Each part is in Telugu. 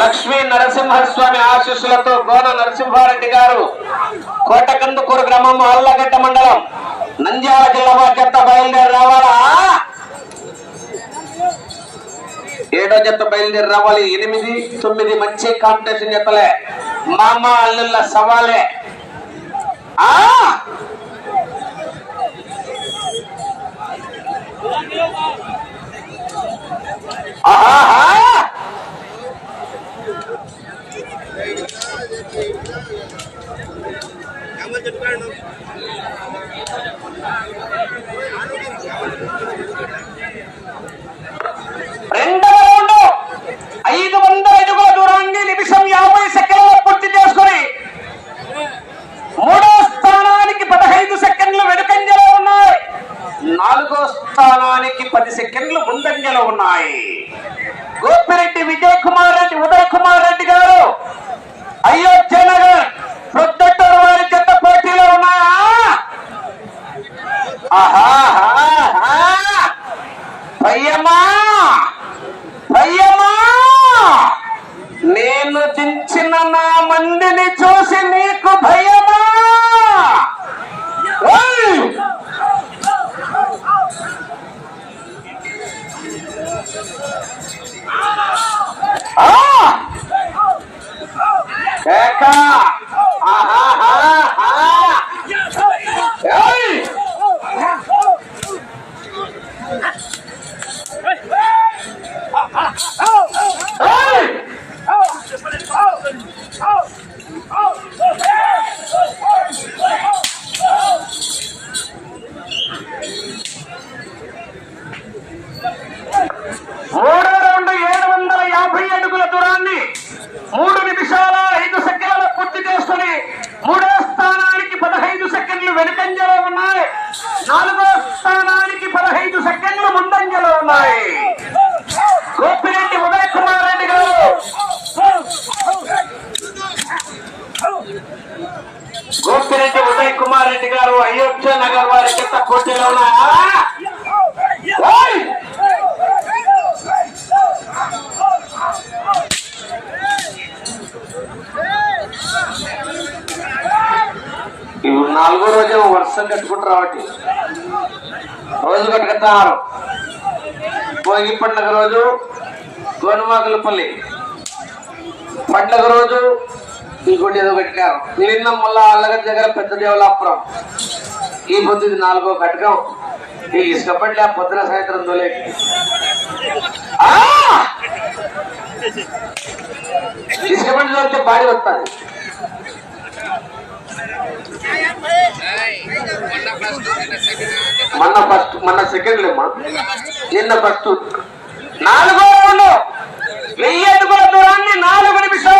లక్ష్మీ నరసింహస్వామి ఆశీస్సులతో గోన నరసింహారెడ్డి గారు కోటకందుకూరు గ్రామం అల్లగడ్డ మండలం నంద్యాల జిల్లా చెత్త బయలుదేరి రావాలా? ఏడో జత బయలుదేరి రావాలి. ఎనిమిది తొమ్మిది మంచి కాంపిటీషన్ జతలే మామ అల్లుళ్ళ సవాలే. ఆ? ఆహా వర్షం కట్టుకుంటారు కాబట్టి రోజు కట్టుకుంటారు భోగి పండుగ రోజు గోనుమాకులపల్లి. పండుగ రోజు ఇంకోటి ఏదో కట్టారు. నిన్న మళ్ళా అల్లగడ్డ దగ్గర పెద్ద దేవులాపురం. ఈ పొద్దు ఇది నాలుగో కటకం. ఈ ఇసుక ఆ పొద్దున సాయంత్రం తోలే ఇష్టపడి తోలితే బాడీ వస్తుంది. మొన్న ఫస్ట్ మొన్న సెకండ్ లేమ్మా నిన్న ఫస్ట్ నాలుగో రౌండ్. వెయ్యి అడుగుల దూరాన్ని నాలుగు నిమిషాలు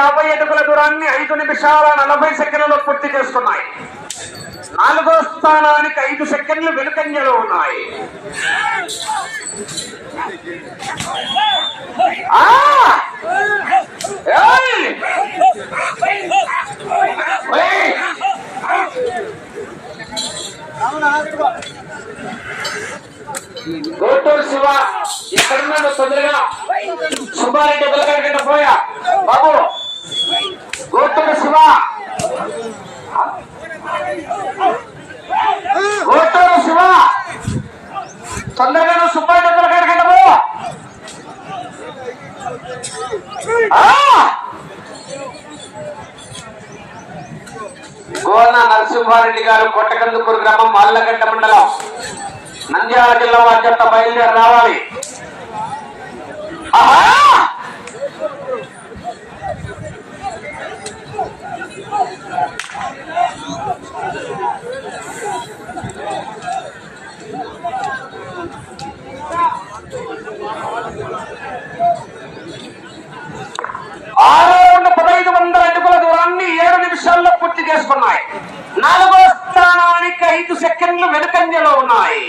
యాభై అడుగుల దూరాన్ని ఐదు నిమిషాల నలభై సెకండ్లలో పూర్తి చేస్తున్నాయి. నాలుగో స్థానానికి ఐదు సెకండ్లు వెనుకంజలో ఉన్నాయి. గోటూరు శివ ఎక్కడున్నాడు తొందరగా సుబ్బారెడ్డి వెలకడగట్ట పోయా? బాబు గోటూరు శివ. గోటూరు శివ. తొందరగా నువ్వు సుబ్బారెడ్డి వెలకడగట్ట పో. గోన నరసింహారెడ్డి గారు కొట్టకందుకూరు గ్రామం మల్లగడ్డ మండలం. నంద్యాల జిల్లా వారి చెత్త బయలుదేరి రావాలి. ఆరో రౌండ్ పదహైదు వందల అడుగుల దూరాన్ని ఏడు నిమిషాల్లో పూర్తి చేసుకున్నాయి. నాలుగో స్థానానికి ఐదు సెకండ్లు వెనుకంజలో ఉన్నాయి.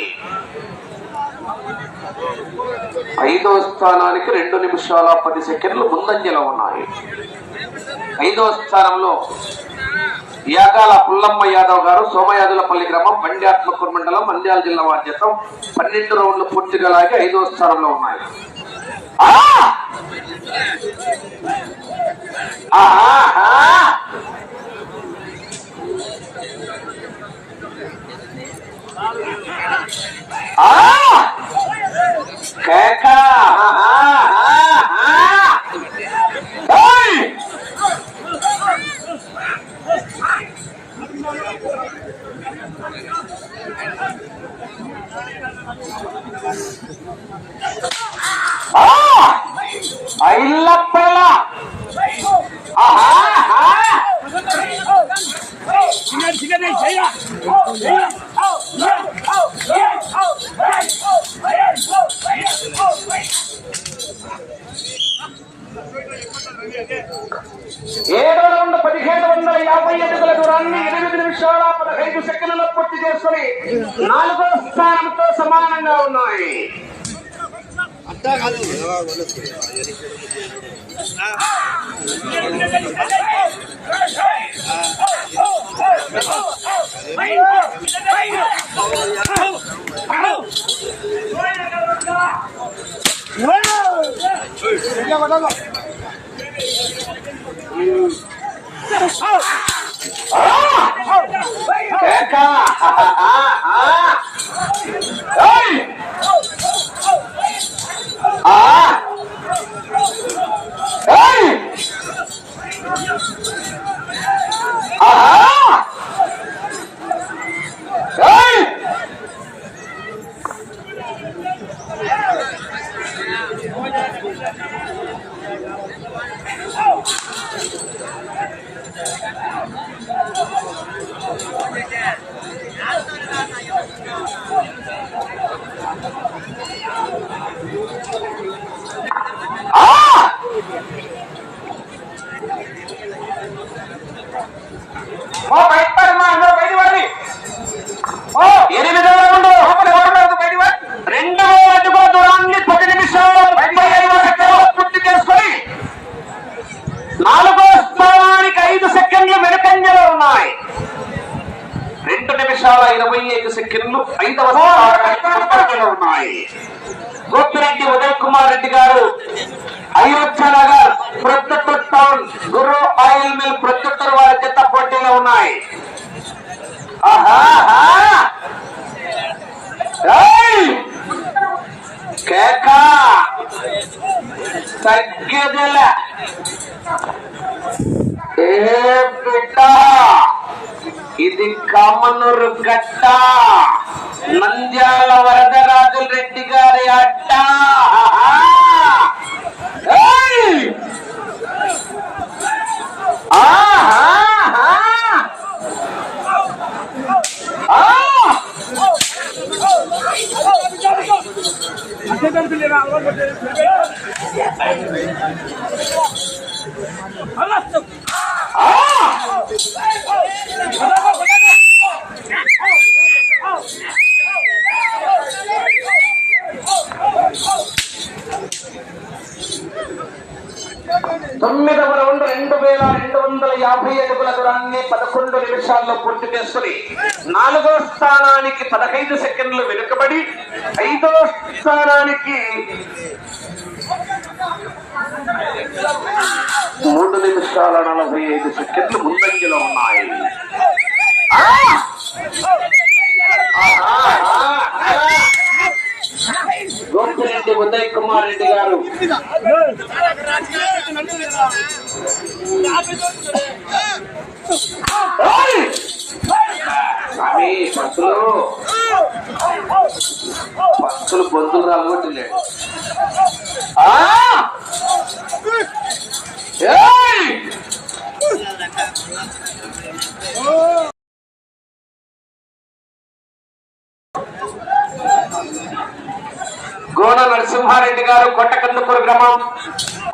ఐదో స్థానానికి రెండు నిమిషాల పది సెకండ్లు ముందంజలో ఉన్నాయి ఐదో స్థానంలో యాగాల పుల్లమ్మ యాదవ్ గారు సోమయాదులపల్లి గ్రామం బండ్యాత్మకూరు మండలం మండ్యాల జిల్లా వాద్యతం పన్నెండు రౌండ్లు పూర్తిగా లాగి ఐదో స్థానంలో ఉన్నాయి ఆ! ఆహా! ఆ! కేక! ఆ ఆ ఆ స్థానంతో సమానంగా ఉన్నాయి కేక! ఏయ్! ఆ! ఏయ్! ఆహా! ఏయ్! ఆ! ఓ బయట పడి మా అందరూ బయట పడి ఓ ఎనిమిది రౌండ్ లోపలి ఓడలేదు బయట పడి రెండు వేల అడుగుల దూరాన్ని పది నిమిషాలు ముప్పై ఐదు సెకండ్లు పూర్తి చేసుకొని నాలుగో స్థానానికి ఐదు సెకండ్లు వెనుకంజలో ఉన్నాయి రెండు నిమిషాల ఇరవై ఐదు సెకండ్లు ఉన్నాయి. గోపిరెడ్డి ఉదయ్ కుమార్ రెడ్డి గారు Ayodhya Nagar Proddatur town Guru oil mill Proddatur వారి చెత్త పోటీలో ఉన్నాయి. ఆహాహా! ఏ బిడ్డ? ఇది కమనూరు గడ్డ నంద్యాల వరదరాజుల రెడ్డి గారి అడ్డ ఏయ్! మీద మనం రెండు వేల రెండు వందల యాభై అడుగుల దూరాన్ని పదకొండు నిమిషాల్లో పూర్తి చేసుకుని నాలుగో స్థానానికి పదహైదు సెకండ్లు వెనుకబడి ఐదో స్థానానికి మూడు నిమిషాల నలభై ఐదు సెకండ్లు ముందంజలో ఉన్నాయి ఆ! ఆహా! గోపిరెడ్డి ఉదయ్ కుమార్ రెడ్డి గారు. ఓయ్! స్వామి భక్తులు. భక్తులు రాలగొట్టలేడు గారు కొట్టకందుకూరు గ్రామం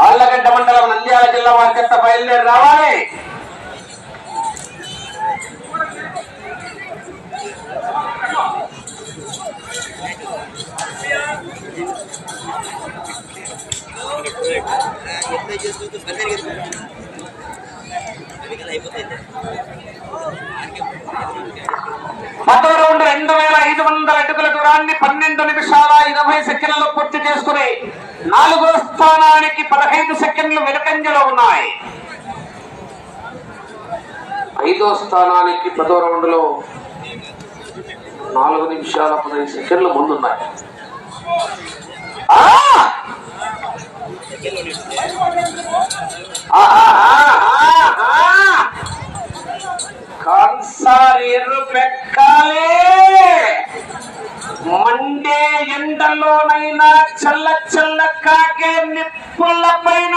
ఆళ్ళగడ్డ మండలం నంద్యాల జిల్లా వారి చెత్త బయలుదేరి రావాలి. పదో రౌండ్ రెండు వేల ఐదు వందల అడుగుల దూరాన్ని పన్నెండు నిమిషాల ఇరవై సెకండ్లలో పూర్తి చేసుకుని నాలుగో స్థానానికి పదహైదు సెకండ్లు వెనుకంజలో ఉన్నాయి. ఐదో స్థానానికి పదో రౌండ్లో నాలుగు నిమిషాల పదహైదు సెకండ్లు ముందున్నాయి. ఆ! కాన్సార్ పెక్కాలి మండే ఎండలోనైనా చల్ల చల్ల కాకే నిప్పుల పైన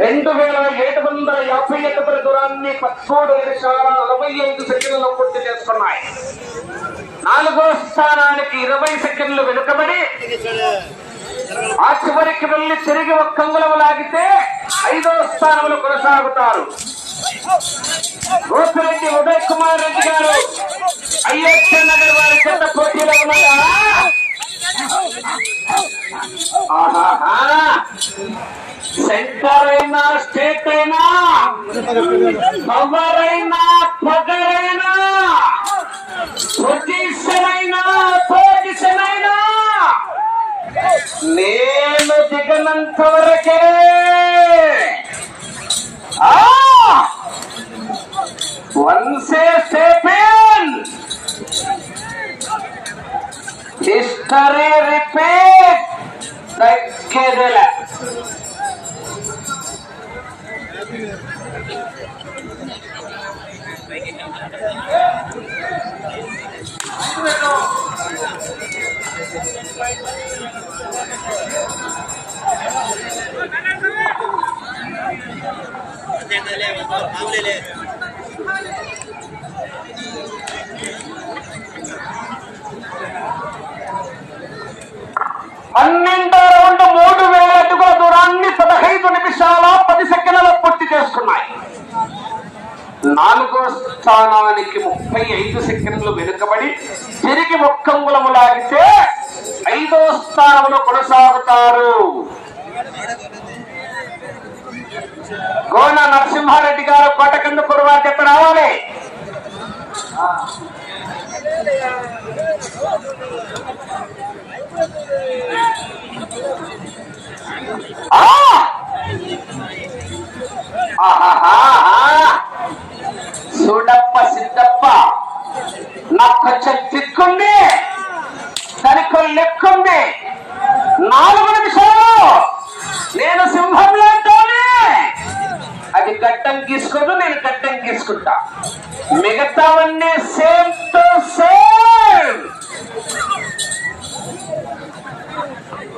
రెండు వేల ఏడు వందల యాభై ఎనిమిది దూరాన్ని పదమూడు నిమిషాల నలభై ఐదు సెకండ్లు పూర్తి చేసుకున్నాయి. నాలుగో స్థానానికి ఇరవై సెకండ్లు వెనుకబడి ఆ చివరికి వెళ్ళి తిరిగి ఒక్క అంగుళం లాగితే ఐదో స్థానంలో కొనసాగుతారు. గోపిరెడ్డి ఉదయ్ కుమార్ రెడ్డి గారు అయ్యక్ష నగర్ వారి చెత్త పోటీలో ఉన్నాయా సెంటర్ అయినా స్టేట్ అయినా పవర్ అయినా పగరైనా పొజిషన్ అయినా పొజిషన్ అయినా నేను దిగనంత వరకే వన్సే స్టేపెన్. History repeat. తగ్గేదిల పన్నెండో రెండు మూడు వేల అడుగుల దూరాన్ని పదహైదు నిమిషాల పది సెకండ్లలో పూర్తి చేస్తున్నాయి. నాలుగో స్థానానికి ముప్పై ఐదు సెకండ్లు వెనుకబడి తిరిగి ముక్కంగులము లాగితే ఐదో స్థానంలో కొనసాగుతారు. గోన నరసింహారెడ్డి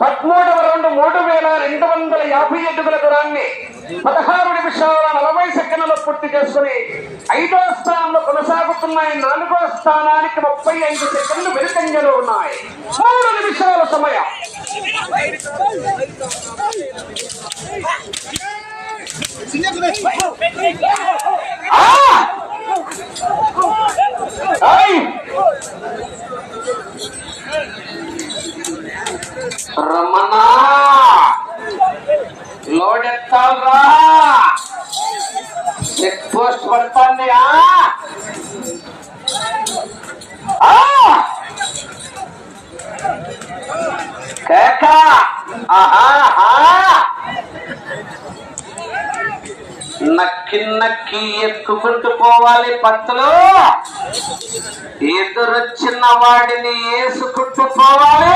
పదమూడవ రెండు మూడు వేల రెండు వందల యాభై అడుగుల దూరాన్ని పదహారు నిమిషాల నలభై సెకండ్లలో పూర్తి చేసుకుని ఐదో స్థానంలో కొనసాగుతున్నాయి. నాలుగో స్థానానికి ముప్పై ఐదు సెకండ్లు వెనుకంజలో ఉన్నాయి. మూడు నిమిషాల సమయం. ఆ! ఐ! రమణ! లోడ్ ఎత్తాలరా చెక్ పోస్ట్ పడతాంది కేక! ఆహా ఆహా. నక్కి నక్కి ఎక్కుకుంటూ పోవాలి పత్తులు. ఎదురొచ్చిన వాడిని వేసుకుంటూ పోవాలి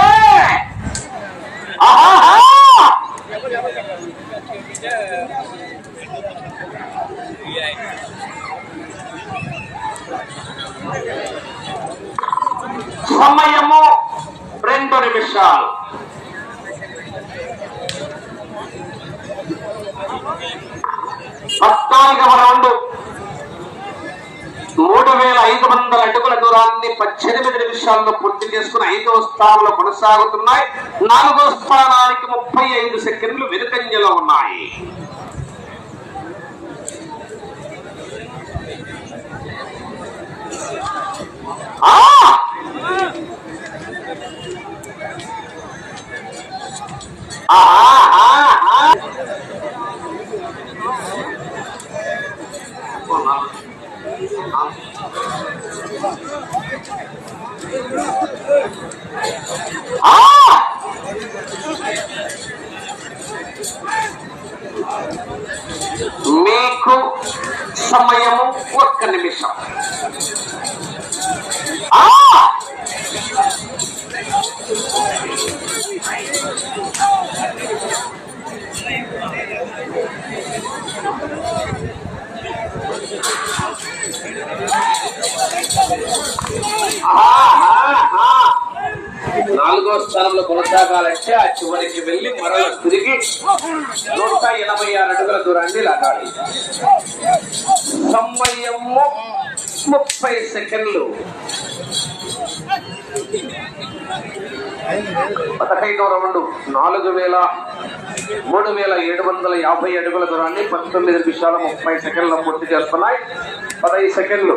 సమయము రెండు నిమిషాలు. పద్నాలుగవ రౌండ్ మూడు వేల ఐదు వందల అడుగుల దూరాన్ని పద్దెనిమిది నిమిషాల్లో పూర్తి చేసుకుని ఐదవ స్థానంలో కొనసాగుతున్నాయి. నాలుగో స్థానానికి ముప్పై ఐదు సెకండ్లు వెనుకంజలో ఉన్నాయి. ఆ! ఆ, ఆ, ఆ, ఆ. ఆ! మీకు సమయము ఒక్క నిమిషం ఆ! నాలుగో స్థానంలో కొనసాగాలంటే ఆ చివరికి వెళ్ళి మరల తిరిగి నూట ఎనభై ఆరు అడుగుల దూరాన్ని లాగాలి. సమయము ముప్పై సెకండ్లు. పదహైదు రౌండ్ నాలుగు వేల మూడు వేల ఏడు వందల యాభై అడుగుల దూరాన్ని పంతొమ్మిది నిమిషాల ముప్పై సెకండ్ల పూర్తి చేస్తున్నాయి. పదహైదు సెకండ్లు.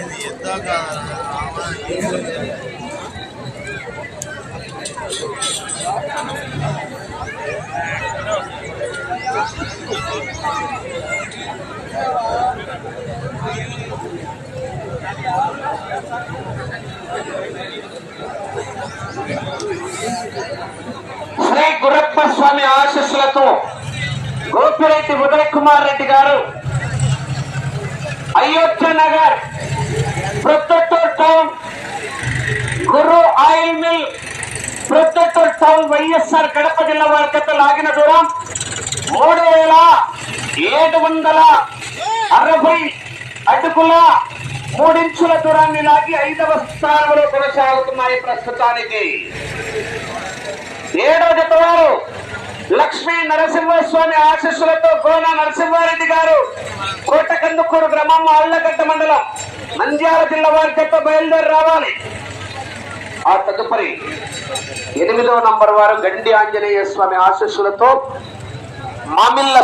ఇది ఎందాక Thank you. శ్రీ గురప్ప స్వామి ఆశస్సులతో గోపిరెడ్డి ఉదయ్ కుమార్ రెడ్డి గారు Ayodhya Nagar Proddatur town Guru oil mill Proddatur town YSR Kadapa జిల్లా వారి గత లాగిన దూరం మూడు వేల ఏడు వందల అరవై అటుకుల మూడించుల దూరాన్ని లాగి ఐదవ స్థానంలో కొనసాగుతున్నాయి ప్రస్తుతానికి. ఏడో జత లక్ష్మీ నరసింహస్వామి ఆశీస్సులతో గోన నరసింహారెడ్డి గారు కోటకందుకూరు గ్రామం అల్లగడ్డ మండలం నంద్యాల జిల్లా వారి జత బయలుదేరి రావాలి. ఆ తదుపరి ఎనిమిదవ నంబర్ వారు గండి ఆంజనేయ స్వామి ఆశిస్సులతో మామిళ్ళ